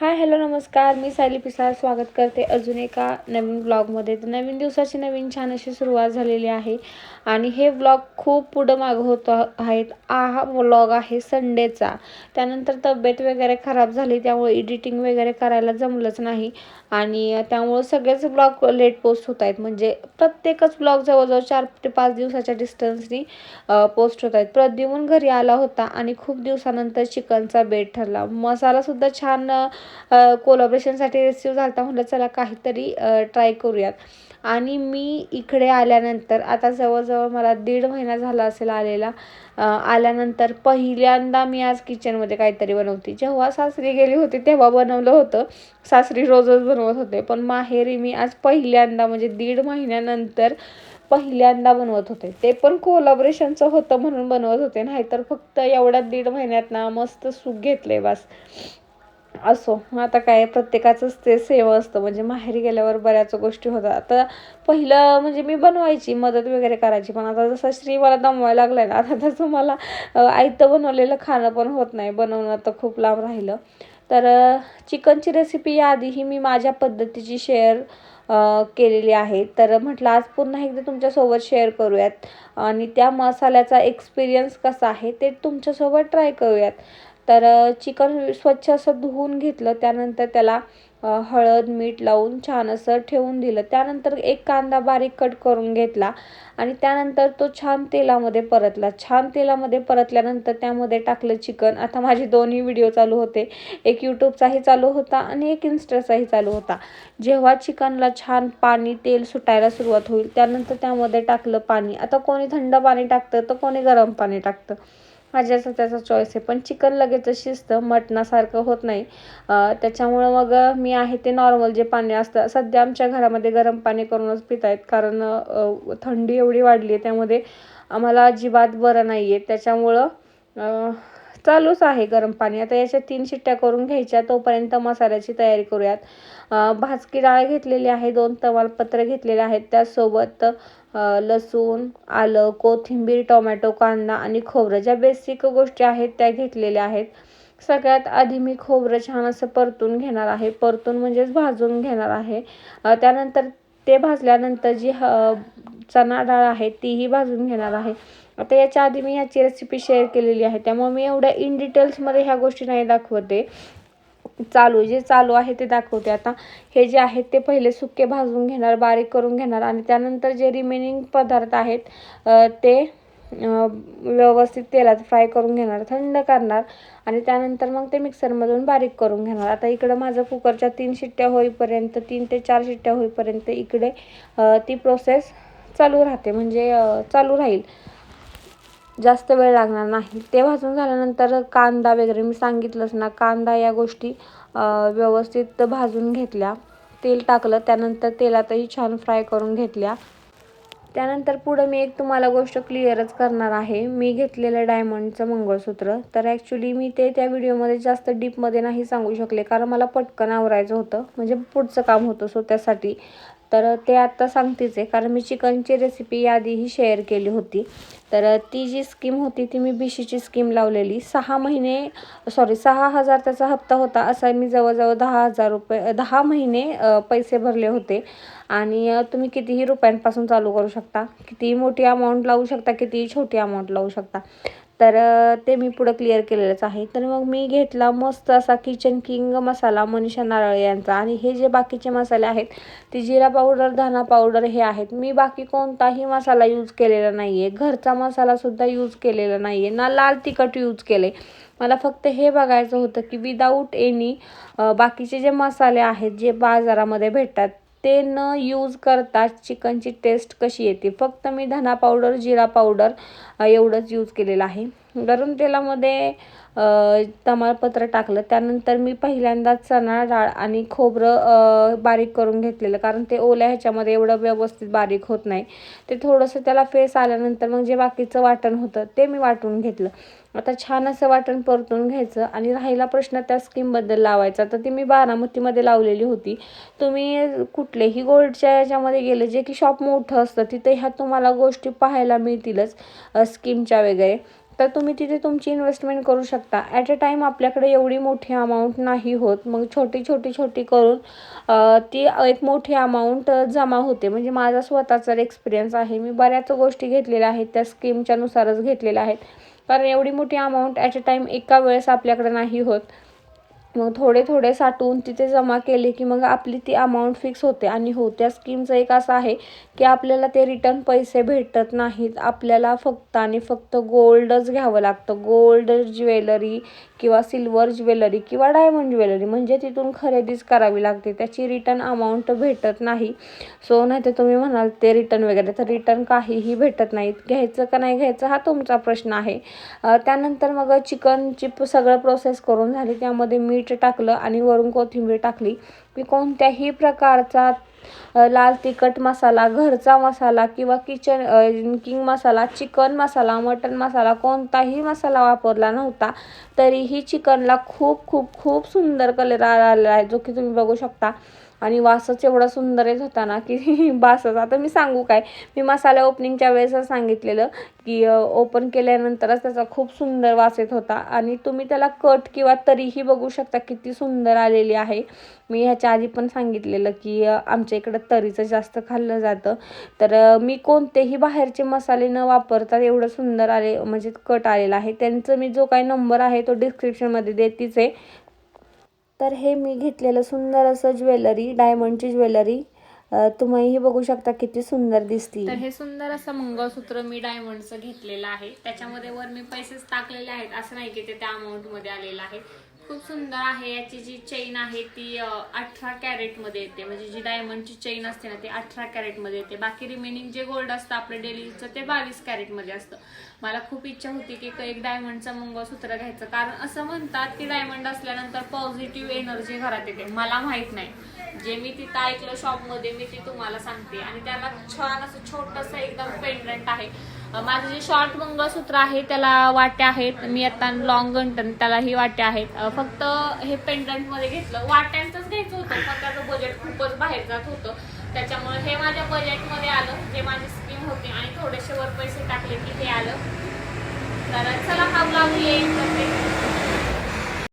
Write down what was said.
Hi hello नमस्कार. मी सायली पिसाळ स्वागत करते अजून एका नवीन ब्लॉगमध्ये. तर नवीन दिवसाची नवीन छान अशी सुरुवात झालेली आहे. आणि हे ब्लॉग खूप पुढं मागं होत आहेत. हा ब्लॉग आहे संडेचा. त्यानंतर तब्येत वगैरे खराब झाली त्यामुळे एडिटिंग वगैरे करायला जमलंच नाही. आणि त्यामुळं सगळेच ब्लॉग लेट पोस्ट होत आहेत. म्हणजे प्रत्येकच ब्लॉग जवळजवळ चार ते पाच दिवसाच्या डिस्टन्सनी पोस्ट होत आहेत. प्रद्युमन घरी आला होता आणि खूप दिवसानंतर चिकनचा बेट ठरला. मसालासुद्धा छान कोलॅबरेशनसाठी रिसिव्ह झाला होता म्हटलं चला काहीतरी ट्राय करूयात. आणि मी इकडे आल्यानंतर आता जवळजवळ मला दीड महिना झाला असेल आलेला आल्यानंतर पहिल्यांदा मी आज किचनमध्ये काहीतरी बनवते. जेव्हा सासरी गेली होती तेव्हा बनवलं होतं. सासरी रोजच बनवत होते. पण माहेरी मी आज पहिल्यांदा म्हणजे दीड महिन्यानंतर पहिल्यांदा बनवत होते. ते पण कोलॅबरेशनचं होतं म्हणून बनवत होते. नाहीतर फक्त एवढ्या दीड महिन्यात ना मस्त सुख घेतले बस. असो. आता काय प्रत्येकाचंच ते सेव असतं. म्हणजे माहेरी गेल्यावर बऱ्याच गोष्टी होतात. आता पहिलं म्हणजे मी बनवायची मदत वगैरे करायची. पण आता जसं श्री मला दमवायला लागलाय ना आता तसं मला आयतं बनवलेलं खाणं पण होत नाही. बनवणं तर खूप लांब राहिलं. तर चिकनची रेसिपी याआधीही मी माझ्या पद्धतीची शेअर केलेली आहे. तर म्हटलं आज पुन्हा एकदा तुमच्यासोबत शेअर करूयात. आणि त्या मसाल्याचा एक्सपिरियन्स कसा आहे ते तुमच्यासोबत ट्राय करूयात. तर चिकन स्वच्छ असं धुवून घेतलं. त्यानंतर त्याला हळद मीठ लावून छान असं ठेवून दिलं. त्यानंतर एक कांदा बारीक कट करून घेतला आणि त्यानंतर तो छान तेलामध्ये परतला. छान तेलामध्ये परतल्यानंतर त्यामध्ये टाकलं चिकन. आता माझे दोन्ही व्हिडिओ चालू होते. एक यूट्यूबचाही चालू होता आणि एक इन्स्टाचाही चालू होता. जेव्हा चिकनला छान पाणी तेल सुटायला सुरुवात होईल त्यानंतर त्यामध्ये टाकलं पाणी. आता कोणी थंड पाणी टाकतं तर कोणी गरम पाणी टाकतं. माझ्याचा त्याचा चॉईस आहे. पण चिकन लगेच शिजतं मटणासारखं होत नाही. त्याच्यामुळं मग मी आहे ते नॉर्मल जे पाणी असतं. सध्या आमच्या घरामध्ये गरम पाणी करूनच पित आहेत कारण थंडी एवढी वाढली आहे त्यामध्ये आम्हाला अजिबात बरं नाही आहे त्याच्यामुळं चालूच आहे गरम पाणी. आता याच्या तीन शिट्ट्या करून घ्यायच्या. तोपर्यंत मसाल्याची तयारी करूयात. भाजकी डाळ घेतलेली आहे. दोन तमालपत्र घेतलेले आहेत. त्यासोबत लसूण आलं कोथिंबीर टोमॅटो कांदा आणि खोबरं. ज्या बेसिक गोष्टी आहेत त्या घेतलेल्या आहेत. सगळ्यात आधी मी खोबरं छान असं परतून घेणार आहे. परतून म्हणजेच भाजून घेणार आहे. त्यानंतर ते भाजल्यानंतर जी ह चणा डाळ आहे तीही भाजून घेणार आहे. आता याच्या आधी मी ह्याची रेसिपी शेअर केलेली आहे. त्यामुळे मी एवढ्या इन डिटेल्समध्ये ह्या गोष्टी नाही दाखवते. चालू जे चालू आहे ते दाखवते. आता हे जे आहेत ते पहिले सुके भाजून घेणार बारीक करून घेणार आणि त्यानंतर जे रिमेनिंग पदार्थ आहेत ते व्यवस्थित तेलात फ्राय करून घेणार थंड करणार आणि त्यानंतर मग ते मिक्सरमधून बारीक करून घेणार. आता इकडं माझं कुकरच्या तीन शिट्ट्या होईपर्यंत तीन ते चार शिट्ट्या होईपर्यंत इकडे ती प्रोसेस चालू राहते. म्हणजे चालू राहील. जास्त वेळ लागणार नाही. ते भाजून झाल्यानंतर कांदा वगैरे मी सांगितलंच ना कांदा या गोष्टी व्यवस्थित भाजून घेतल्या. तेल टाकलं त्यानंतर तेलातही छान फ्राय करून घेतल्या. त्यानंतर पुढं मी एक तुम्हाला गोष्ट क्लिअरच करणार आहे. मी घेतलेलं डायमंडचं मंगळसूत्र. तर ॲक्च्युली मी ते त्या व्हिडिओमध्ये जास्त डीपमध्ये नाही सांगू शकले कारण मला पटकन आवरायचं होतं. म्हणजे पुढचं काम होतं सो त्यासाठी. तर ते आत्ता सांगतेच आहे. कारण मी चिकनची रेसिपी याआधीही शेअर केली होती. तर ती जी स्कीम होती ती मी बीशीची स्कीम लावलेली. सहा महिने सॉरी सहा हजार त्याचा हप्ता होता असा मी जवळजवळ दहा हजार रुपये दहा महिने पैसे भरले होते. आणि तुम्ही कितीही रुपयांपासून चालू करू शकता. कितीही मोठी अमाऊंट लावू शकता कितीही छोटी अमाऊंट लावू शकता. तर ते मी पुढं क्लिअर केलेलंच आहे. तर मग मी घेतला मस्त असा किचन किंग मसाला मनीषा नारळ यांचा. आणि हे जे बाकीचे मसाले आहेत ते जिरा पावडर धना पावडर हे आहेत. मी बाकी कोणताही मसाला यूज केलेला नाही आहे घरचा मसालासुद्धा यूज केलेला नाही आहे ना लाल तिखट यूज केले. मला फक्त हे बघायचं होतं की विदाऊट एनी बाकीचे जे मसाले आहेत जे बाजारामध्ये भेटतात ते न यूज करता चिकनची टेस्ट कशी येते? फक्त मी धना पावडर जिरा पावडर एवढंच यूज केलेलं आहे. गरम तेलामध्ये तमालपत्र टाकलं. त्यानंतर मी पहिल्यांदा चणा डाळ आणि खोबरं बारीक करून घेतलेलं. कारण ते ओल्या ह्याच्यामध्ये एवढं व्यवस्थित बारीक होत नाही. ते थोडंसं त्याला फेस आल्यानंतर मग जे बाकीचं वाटण होतं ते मी वाटून घेतलं. आता छान असं वाटण परतून घ्यायचं आणि राहिला प्रश्न त्या स्कीमबद्दल लावायचा. तर ती मी बारामतीमध्ये लावलेली होती. तुम्ही कुठलेही गोल्डच्या याच्यामध्ये गेले जे की शॉप मोठं असतं तिथे ह्या तुम्हाला गोष्टी पाहायला मिळतीलच स्कीमच्या वगैरे. तर तुम्ही तिथे तुमची इन्व्हेस्टमेंट करू शकता. ॲट अ टाईम आपल्याकडे एवढी मोठी अमाऊंट नाही होत. मग छोटी छोटी छोटी करून ती एक मोठी अमाऊंट जमा होते. म्हणजे माझा स्वतःचा एक्सपिरियन्स आहे. मी बऱ्याच गोष्टी घेतलेल्या आहेत. त्या स्कीमच्यानुसारच घेतलेल्या आहेत. कारण एवढी मोठी अमाऊंट ॲट अ टाईम एका वेळेस आपल्याकडे नाही होत. मग थोडे थोडे साठवून तिथे जमा केले की मग आपली ती अमाऊंट फिक्स होते. आणि हो त्या स्कीमचं एक असं आहे की आपल्याला ते रिटर्न पैसे भेटत नाहीत. आपल्याला फक्त आणि फक्त गोल्डच घ्यावं लागतं. गोल्ड ज्वेलरी किंवा सिल्वर ज्वेलरी किंवा डायमंड ज्वेलरी म्हणजे तिथून खरेदीच करावी लागते. त्याची रिटर्न अमाऊंट भेटत नाही. सो नाही तर तुम्ही म्हणाल ते रिटर्न वगैरे तर रिटर्न काहीही भेटत नाहीत. घ्यायचं का नाही घ्यायचं हा तुमचा प्रश्न आहे. त्यानंतर मग चिकनची सगळं प्रोसेस करून झाली. त्यामध्ये मीठ टाकलं आणि वरून कोथिंबीर टाकली. मी कोणत्याही प्रकारचा लाल तिखट मसाला घरचा मसाला किंवा kitchen king masala chicken masala mutton masala कोणताही मसाला वापरला नव्हता. तरीही चिकनला खूप खूप खूप सुंदर कलर आलेला आहे जो की तुम्ही बघू शकता. आणि वासच एवढा सुंदर येत होता ना की बासच. आता मी सांगू काय? मी मसाला ओपनिंगच्या वेळेस सांगितलेलं की ओपन केल्यानंतरच त्याचा खूप सुंदर वास येत होता. आणि तुम्ही त्याला कट किंवा तरीही बघू शकता किती सुंदर आलेली आहे. मी ह्याच्या आधी पण सांगितलेलं की आमच्या इकडं तरीचं जास्त खाल्लं जातं. तर मी कोणतेही बाहेरचे मसाले न वापरता एवढं सुंदर आले म्हणजे कट आलेला आहे. त्यांचं मी जो काही नंबर आहे तो डिस्क्रिप्शनमध्ये देतीच आहे. तर हे मी घेतलेलं सुंदर असं ज्वेलरी डायमंडची ज्वेलरी. तुम्हीही बघू शकता किती सुंदर दिसती. तर हे सुंदर असं मंगळसूत्र मी डायमंडचं घेतलेलं आहे. त्याच्यामध्ये वर मी पैसेच टाकलेले आहेत. असं नाही की ते त्या अमाऊंटमध्ये आलेलं आहे. खूप सुंदर आहे. याची जी चेन आहे ती अठरा कॅरेटमध्ये येते. म्हणजे जी डायमंडची चेन असते ना ती अठरा कॅरेटमध्ये येते. बाकी रिमेनिंग जे गोल्ड असतं आपलं डेलीचं ते बावीस कॅरेटमध्ये असतं. मला खूप इच्छा होती की एक डायमंडचं मंगळसूत्र घ्यायचं. कारण असं म्हणतात की डायमंड असल्यानंतर पॉझिटिव्ह एनर्जी घरात येते. मला माहीत नाही. जे मी तिथं ऐकलं शॉपमध्ये मी ती तुम्हाला सांगते. आणि त्याला छान असं छोटस एकदम पेंडंट आहे. माझं जे शॉर्ट मंगळसूत्र आहे त्याला वाट्या आहेत. मी आता लॉंग गंटन त्यालाही वाट्या आहेत. फक्त हे पेंडंटमध्ये घेतलं. वाट्यांचंच घ्यायचं होतं पण त्याचं बजेट खूपच बाहेर जात होतं. त्याच्यामुळे हे माझ्या बजेटमध्ये आलं जे माझी स्कीम होती. आणि थोडेसे वर पैसे टाकले की हे आलं. तर चला हा ब्लॉग येईल.